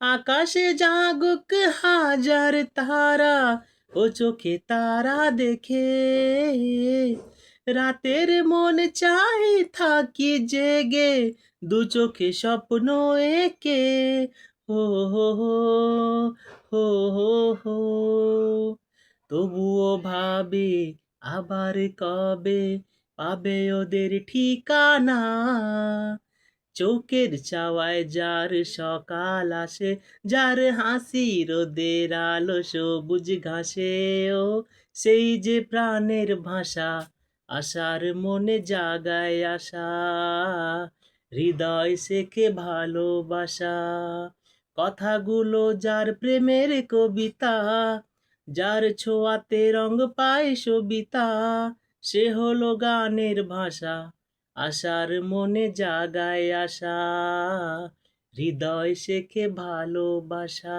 আকাশে জাগুক হাজার তারা, ও চোখে তারা দেখে। রাতের মন চাই থাকি জেগে, দু চোখে স্বপ্ন একে। হো হো হো হো হো তবুও ভাবে আবার কবে পাবে ওদের ঠিকানা? চোখের চাওয়ায় যার সকাল আসে, যার হাসি রোদের আলো সবুজ ঘাসে, ও সেই যে প্রাণের ভাষা, আশার মনে জাগায় আশা, হৃদয় শেখে ভালোবাসা। কথাগুলো যার প্রেমের কবিতা, যার ছোঁয়াতে রং পায় সবিতা, সে হলো গানের ভাষা। আশার মনে জাগায় আশা হৃদয় শেখে ভালোবাসা।